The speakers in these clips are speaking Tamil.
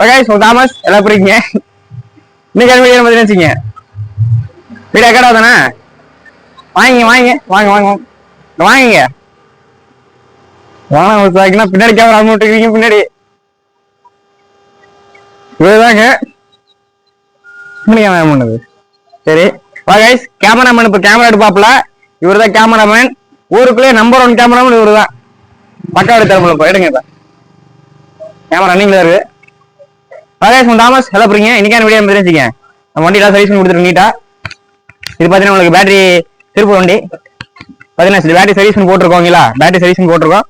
பிரகாஷ் தாமஸ் எல்லாம் புரியுங்க இன்னைக்கு அது வீடியோ பார்த்தீங்கன்னு வச்சுங்க வீடியோ கடை தானே? வாங்கிங்க வாங்கிங்க வாங்க வாங்க வாங்க. வாங்கிங்க. வாங்க ஒரு சாக்கினா பின்னாடி கேமரா அமௌண்ட் பின்னாடி. இதுதாங்க பின்னாடி கேமரா பண்ணது சரி வா கைஸ் கேமராமேன் இப்போ கேமரா எடுப்பாப்ல இவர் தான் கேமராமேன் ஊருக்குள்ளே நம்பர் ஒன் கேமராமேன் இவர் தான். பக்கா எடுத்தாரு எடுங்க இப்போ. கேமரா ரன்னிங்ல இருக்கு. ஹலோ உன் தாமஸ் ஹலோ புரியுங்க இன்னைக்கான வீடியோ தெரிஞ்சுங்க நம்ம வண்டியில் சர்வீஸ் பண்ணி கொடுத்துருக்கோம் நீட்டா இது பார்த்தீங்கன்னா உங்களுக்கு பேட்டரி திருப்பூர் வண்டி. பார்த்தீங்கன்னா பேட்டரி சர்வீஸ் பண்ணி போட்டிருக்கோங்களா பேட்டரி சர்வீஸ் பண்ணி போட்டிருக்கோம்.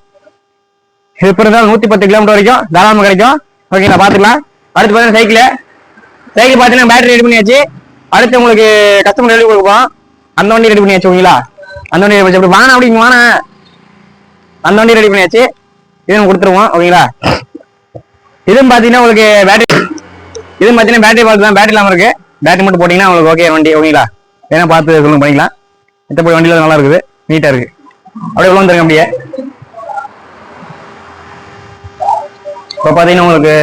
இது இப்போ இருந்தாலும் நூற்றி பத்து கிலோமீட்டர் வரைக்கும் தாராளமாக கிடைக்கும். ஓகேங்களா பார்த்துக்கலாம் அடுத்து பார்த்தீங்கன்னா சைக்கிள் சைக்கிள் பார்த்தீங்கன்னா பேட்டரி ரெடி பண்ணியாச்சு. அடுத்து உங்களுக்கு கஸ்டமர் ரெடி கொடுப்போம். அந்த வண்டி ரெடி பண்ணியாச்சு ஓகேங்களா அந்த வண்டி ரெடி பண்ணி வாங்க அப்படிங்க வாங்க அந்த வண்டி ரெடி பண்ணியாச்சு. இதுவும் கொடுத்துருவோம் ஓகேங்களா இதுவும் பார்த்தீங்கன்னா உங்களுக்கு பேட்டரி இது பார்த்தீங்கன்னா பேட்டரி பார்த்து தான். பேட்டரி இல்லாமல் இருக்கு. பேட்டரி மட்டும் போட்டிங்கன்னா உங்களுக்கு ஓகே வண்டி ஓகேங்களா வேணா பார்த்து சொல்லுங்க பண்ணிக்கலாம். மற்றபடி வண்டியில் நல்லா இருக்குது. நீட்டாக இருக்குது அப்படியே எவ்வளோ வந்துருங்க அப்படியே. இப்போ பார்த்தீங்கன்னா உங்களுக்கு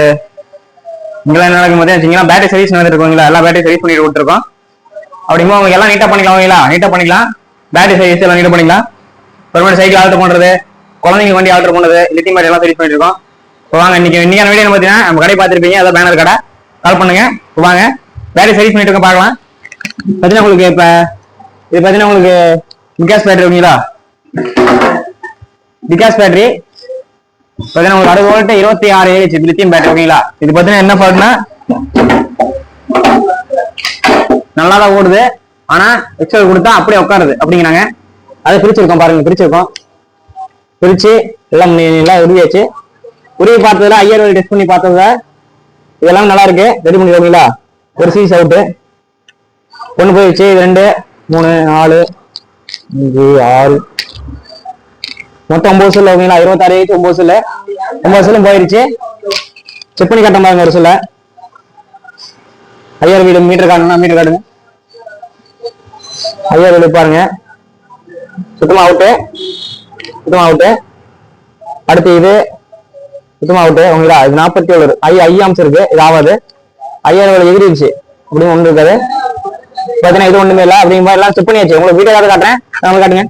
இங்கெல்லாம் என்ன நடக்கும் பார்த்தீங்கன்னா பேட்டரி சர்வீஸ் நடந்துருக்கோங்களா எல்லா பேட்டரி சர்வீஸ் பண்ணிட்டு கொடுத்துருக்கோம். அப்படிங்கும்போது உங்களுக்கு எல்லாம் நீட்டாக பண்ணிக்கலாம் ஓகேங்களா நீட்டாக பண்ணிக்கலாம். பேட்டரி சர்வீஸ் எல்லாம் நீட்டாக பண்ணிக்கலாம். அப்புறமேட்டு சைக்கிள் ஆல்டர் பண்ணுறது குழந்தைங்க வண்டி ஆல்டர் பண்ணுறது லித்தியம் மாதிரி எல்லாம் சர்வீஸ் பண்ணிட்டு இருக்கோம். இப்போ வாங்க இன்னைக்கு இன்னைக்கான வீடியோ பார்த்தீங்கன்னா நம்ம கடை பார்த்துருப்பீங்க அதான் பேனர் கடை. கால் பண்ணுங்க. வாங்க. பேட்டரி சர்வீஸ் பண்ணிட்டு பார்க்கலாம். பார்த்தீங்கன்னா உங்களுக்கு இப்போ இது பார்த்தீங்கன்னா உங்களுக்கு விகாஸ் பேட்டரி ஓகேங்களா விகாஸ் பேட்டரி பார்த்தீங்கன்னா உங்களுக்கு அறுபது வோல்ட் இருபத்தி ஆறு ஏஹெச் லித்தியம் பேட்டரி ஓகேங்களா இது பார்த்தீங்கன்னா என்ன ஃபால்ட்னா நல்லா தான் ஓடுது. ஆனா எக்ஸ்ட்ரா கொடுத்தா அப்படியே உட்காருது. அப்படிங்கிறாங்க. அதை பிரிச்சிருக்கோம் பாருங்க பிரிச்சிருக்கோம் பிரிச்சு எல்லாம் நல்லா எல்லாம் உருவியாச்சு. உருவி பார்த்ததுல ஐயாயிரம் டெஸ்ட் பண்ணி பார்த்ததுல இதெல்லாம் நல்லா இருக்கு. ரெடி பண்ணிடுவீங்களா ஒரு சீஸ் அவுட்டு ஒன்று போயிடுச்சு. இது ரெண்டு மூணு நாலு அஞ்சு ஆறு. மொத்தம் ஒன்பது சொல்ல ஓகேங்களா? இருபத்தாறு ஏஜ் ஒன்பது சொல்ல ஒன்பது சொல்லும் போயிருச்சு செக் பண்ணி காட்ட பாருங்க ஒரு சொல்ல ஐயாயிரம் வீடு மீட்டர் காட்டுனா மீட்டர் காட்டுங்க. ஐயாயிரம் வீடு பாருங்க. சுத்தமா அவுட்டு சுத்தமா அவுட்டு அடுத்து இது. சுத்தமா அவுட்டு உங்களுக்கு இது நாற்பத்தி ஏழு ஐ ஐயாம்ஸ் இருக்கு. இது ஆகாது. ஐயாயிரம் வீடு எகிரிடுச்சு அப்படின்னு ஒன்று இருக்காது. பார்த்தீங்கன்னா இது ஒண்ணுமே இல்லை. அப்படிங்கிற மாதிரி எல்லாம் செக் பண்ணியாச்சு. உங்களுக்கு வீடியோ கார்டு காட்டுறேன். நம்ம காட்டுங்க.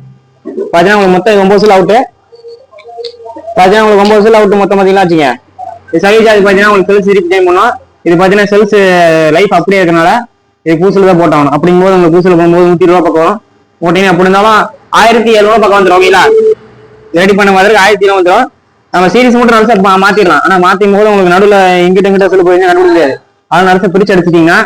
பார்த்தீங்கன்னா உங்களுக்கு மொத்தம் இது ஒன்பது சொல்ல அவுட்டு பார்த்தீங்கன்னா உங்களுக்கு ஒன்பது சொல்ல அவுட்டு மொத்தம் பார்த்தீங்கன்னா வச்சுங்க இது சர்வீஸ் சார்ஜ் பார்த்தீங்கன்னா உங்களுக்கு செல்ஸ் ரீப் டைம் பண்ணும். இது பார்த்தீங்கன்னா செல்ஸ் லைஃப் அப்படியே இருக்கனால இது பூசில் தான் போட்டாகணும். அப்படிங்கும்போது உங்களுக்கு பூசில் போகும்போது நூற்றி ரூபா பக்கம் வரும். போட்டீங்கன்னா அப்படி இருந்தாலும் ஆயிரத்தி எழுநூறு பக்கம் வந்துடும் ஓகேங்களா ரெடி பண்ண மாதிரி ஆயிரத்தி இருபது வந்துடும் நம்ம சீரிஸ் மட்டும் நடுசா மா- மாத்திடலாம் ஆனா மாத்தியும் போது உங்களுக்கு நடுவில் இங்கிட்ட இங்கிட்ட சொல்லி போய் நடுவில் முடியாது அதை நடுசா பிரிச்சு அடிச்சிட்டீங்கன்னா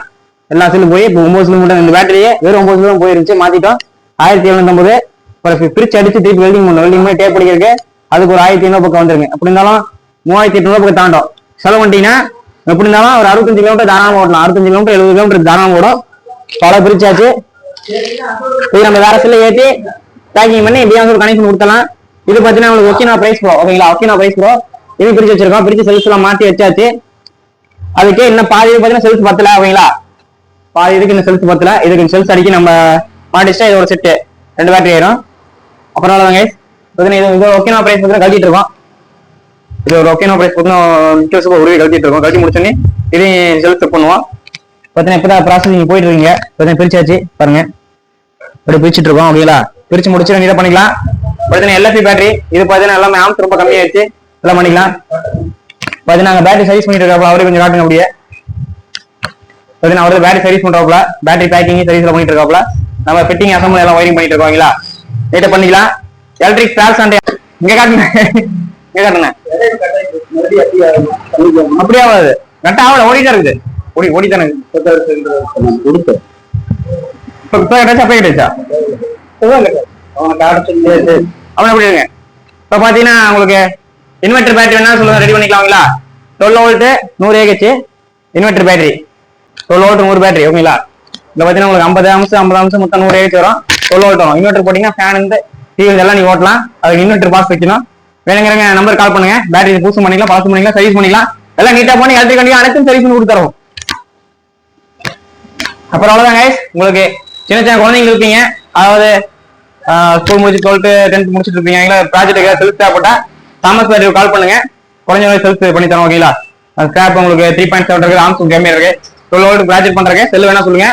எல்லா செல்லும் போய் இப்போ ஒன்பது செல்லு மட்டும் இந்த பேட்டரியே வெறும் ஒன்பது சிலும் போயிருச்சு மாத்திட்டோம். ஆயிரத்தி எழுநூத்தம்பது அப்புறம் பிரிச்சு அடிச்சு திருப்பி வெல்டிங் பண்ணணும் வெல்டிங் பண்ணி டேப் அடிக்கிறதுக்கு அதுக்கு ஒரு ஆயிரத்தி ஐநூறு பக்கம் வந்துருங்க அப்படி இருந்தாலும் மூவாயிரத்தி எட்நூறு பக்கம் தாண்டும். செலவு பண்ணிட்டீங்கன்னா எப்படி இருந்தாலும் ஒரு அறுபத்தஞ்சு கிலோமீட்டர் தாராளமா ஓட்டலாம். அறுபத்தஞ்சு கிலோமீட்டர் எழுபது கிலோமீட்டர் தாராளமா ஓடும். பல பிரிச்சாச்சு. இது நம்ம வேற செல்ல ஏற்றி பேக்கிங் பண்ணி எப்படியாவது ஒரு கனெக்ஷன் கொடுத்தலாம் இது பார்த்தீங்கன்னா உங்களுக்கு ஒக்கினா பிரைஸ் ப்ரோ ஓகேங்களா? ஒக்கினா பிரைஸ் ப்ரோ இது பிரிச்சு வச்சிருக்கோம். பிரிச்சு செல்ஸ் எல்லாம் மாத்தி வச்சாச்சு. அதுக்கு இன்னும் பாதி இது பார்த்தீங்கன்னா செல்ஸ் பத்தல ஓகேங்களா? பாதி இதுக்கு இன்னும் செல்ஸ் பத்தல. இதுக்கு செல்ஸ் அடிக்கி நம்ம மாட்டிச்சா இது ஒரு செட்டு ரெண்டு பேட்டரி ஆயிரும். அப்புறம் அவ்வளோதாங்க இது இது ஒக்கினா பிரைஸ் பார்த்தீங்கன்னா கழட்டிட்டு இருக்கோம். இது ஒரு ஒக்கினா பிரைஸ் பார்த்தீங்கன்னா உருவி கழட்டிட்டு இருக்கோம். கழட்டி முடிச்சோன்னே இதையும் செல்ஸ் பண்ணுவோம். பார்த்தீங்கன்னா இப்பதான் ப்ராசஸிங் போயிட்டு இருக்கீங்க. பார்த்தீங்கன்னா பிரிச்சாச்சு பாருங்க. இப்படி பிரிச்சுட்டு இருக்கோம் ஓகேங்களா? பிரிச்சு முடிச்சு நீங்க பண்ணிக்கலாம். பார்த்தீங்கன்னா எல்எஃபி பேட்டரி இது பார்த்தீங்கன்னா எல்லாமே ஆம்ஸ் ரொம்ப கம்மியாயிடுச்சு. எல்லாம் பண்ணிக்கலாம். பார்த்தீங்கன்னா பேட்டரி சர்வீஸ் பண்ணிட்டு இருக்கோம் அவரே கொஞ்சம் காட்டுங்க அப்படியே. பார்த்தீங்கன்னா அவரே பேட்டரி சர்வீஸ் பண்றாப்ல பேட்டரி பேக்கிங் சர்வீஸ்ல பண்ணிட்டு இருக்காப்ல நம்ம ஃபிட்டிங் அசம்பிள் எல்லாம் ஒயரிங் பண்ணிட்டு இருக்கோம் ஓகேங்களா நீட்டா பண்ணிக்கலாம். எலக்ட்ரிக் ஸ்டார்ஸ் அண்ட் இங்க காட்டுங்க. இங்க காட்டுங்க. அப்படியே ஆகாது. கரெக்டா ஆகல ஓடிட்டா இருக்குது. ஓடி ஓடித்தானே கொடுத்து இப்ப இப்ப கிடைச்சா அப்ப கிடைச்சா அவனை எப்படி இருங்க இப்ப பாத்தீங்கன்னா உங்களுக்கு இன்வெர்டர் பேட்டரி வேணா சொல்லுங்க ரெடி பண்ணிக்கலாங்களா? டுவெல் ஓல்ட்டு நூறு A H inverter battery twelve volt நூறு பேட்டரி ஓகேங்களா? இதுல பாத்தீங்கன்னா உங்களுக்கு ஐம்பது அம்சம் ஐம்பது அம்சம் மொத்தம் நூறு ஏகச்சு வரும். டுவெல் வோல்ட் வரும். இன்வெர்டர் போட்டீங்கன்னா ஃபேன் இருந்து டிவி இதெல்லாம் நீ ஓட்டலாம். அதுக்கு இன்வெர்டர் பாஸ் வைக்கணும். வேணுங்கிறங்க நம்பர் கால் பண்ணுங்க. பேட்டரி பூசம் பண்ணிக்கலாம் பாஸ் பண்ணிக்கலாம் சர்வீஸ் பண்ணிக்கலாம். எல்லாம் நீட்டா பண்ணி எலக்ட்ரிக் வண்டி அனைத்தும் சர்வீஸ் பண்ணி கொடுத்துருவோம் அப்புறம் அவ்வளவுதான் உங்களுக்கு சின்ன சின்ன குழந்தைங்க இருப்பீங்க. அதாவது ஸ்கூல் முடிச்சு டுவெல்த்து டென்த் முடிச்சுட்டு இருப்பீங்க ப்ராஜெக்ட் செல்ஃப் தேவைப்பட்டா தாமஸ் பேட்டரி கால் பண்ணுங்க. குறைஞ்ச செல்ஃப் பண்ணி தரோம் ஓகேங்களா ஸ்கிராப் உங்களுக்கு த்ரீ பாயிண்ட் செவன் இருக்கு ஆம்சங் கம்மியாக இருக்கு. டுவெல் ஓல்டு ப்ராஜெக்ட் பண்றதுக்கு செல் வேணா சொல்லுங்க.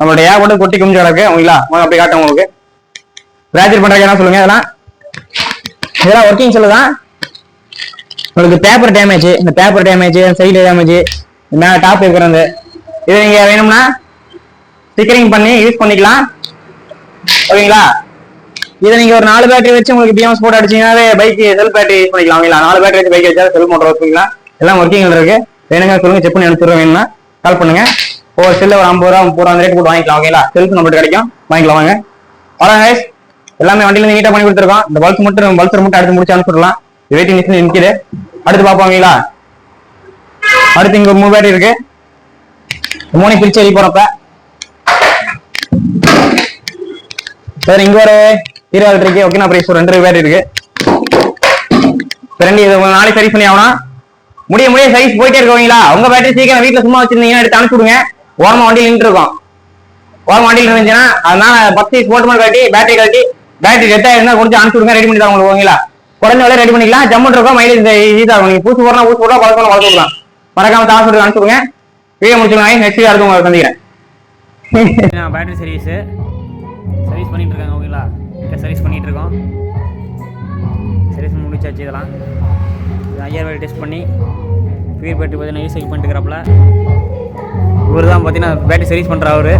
நம்மளோட ஏர் போட்டு கொட்டி குமிஞ்சு கிடக்கு ஓகேங்களா அப்படி காட்டும் உங்களுக்கு. ப்ராஜெக்ட் பண்ணுறதுக்கு என்ன சொல்லுங்க இதெல்லாம்? இதெல்லாம் ஒர்க்கிங் செல்லு தான். உங்களுக்கு பேப்பர் டேமேஜ் இந்த பேப்பர் டேமேஜ் சைடு டேமேஜ் மேலே டாப் இருக்கிறது. இது நீங்க வேணும்னா ஸ்டிக்கரிங் பண்ணி யூஸ் பண்ணிக்கலாம். ஓகேங்களா இதை நீங்க ஒரு நாலு பேட்டரி வச்சு உங்களுக்கு பிஎம்எஸ் போட்டு அடிச்சீங்கன்னாவே பைக் செல் பேட்டரி யூஸ் பண்ணிக்கலாம் ஓகேங்களா? நாலு பேட்டரி வச்சு பைக் வச்சா செல் மோட்டர் வச்சுக்கலாம் எல்லாம் ஒர்க்கிங் இருக்கு. வேணுங்க சொல்லுங்க செக் பண்ணி அனுப்பிடுறோம் வேணும்னா கால் பண்ணுங்க. ஒரு செல்ல ஒரு ஐம்பது ரூபா முப்பது ரூபா அந்த ரேட் போட்டு வாங்கிக்கலாம் ஓகேங்களா? செல்ஃப் நம்மளுக்கு கிடைக்கும். வாங்கிக்கலாம் வாங்க. அவ்வளோ guys. எல்லாமே வண்டியில நீட்டாக நீட்டா பண்ணி கொடுத்துருக்கோம். இந்த பல்ஸ் மட்டும் பல்சர் மட்டும் அடுத்து முடிச்சு அனுப்பிச்சிடலாம் வெயிட்டிங் லிஸ்ட்ல நிற்கிது அடுத்து பார்ப்போங்களா அடுத்து இங்க ஒரு மூணு பேட்டரி இருக்கு. மூணு பிரிச்சு எழுதி போறப்ப சார் இங்க ஒரு இருபது இருக்கு. ஓகே நான் பிரைஸ் ரெண்டு பேர் இருக்கு. ரெண்டு இது நாளைக்கு சரி பண்ணி ஆகணும் முடிய முடிய சைஸ் போயிட்டே இருக்கவங்களா உங்க பேட்டரி சீக்கிரம் வீட்டுல சும்மா வச்சிருந்தீங்கன்னா எடுத்து அனுப்பிச்சு விடுங்க. ஓரமா வண்டியில் நின்று இருக்கும். ஓரமா வண்டியில் இருந்துச்சுன்னா அதனால பத்து சைஸ் போட்டு மாதிரி கட்டி பேட்டரி கட்டி பேட்டரி டெத் ஆயிருந்தா கொஞ்சம் அனுப்பிச்சு விடுங்க. ரெடி பண்ணி தான் உங்களுக்கு ஓகேங்களா குறைஞ்ச வேலை ரெடி பண்ணிக்கலாம். ஜம்மன் இருக்கும் மைலேஜ் ஈஸா இருக்கும். நீங்க பூசி போடலாம் பூசி போடலாம் பழக்கம் வளர்த்து விடலாம் மறக்காம தாசு அனுப்பிச்சு விடுங்க. வீடியோ முடிச்சுக்கலாம் நெக்ஸ்ட் அடுத்து உங்களுக்கு சந்திக்கிறேன். பேட்டரி சர்வீஸ் சர்வீஸ் பண்ணிட்டு இருக்காங்க ஓகேங்களா? இப்போ சர்வீஸ் பண்ணிகிட்ருக்கோம் இருக்கோம் சர்வீஸ் முடிச்சாச்சு இதெல்லாம். இது ஐயாயிரம் டெஸ்ட் பண்ணி ஃபியூர் பேட்டரி பார்த்தீங்கன்னா யூஸ் பண்ணிட்டு இருக்கிறப்பல இவர் தான் பார்த்தீங்கன்னா பேட்டரி சர்வீஸ் பண்ணுற அவர்.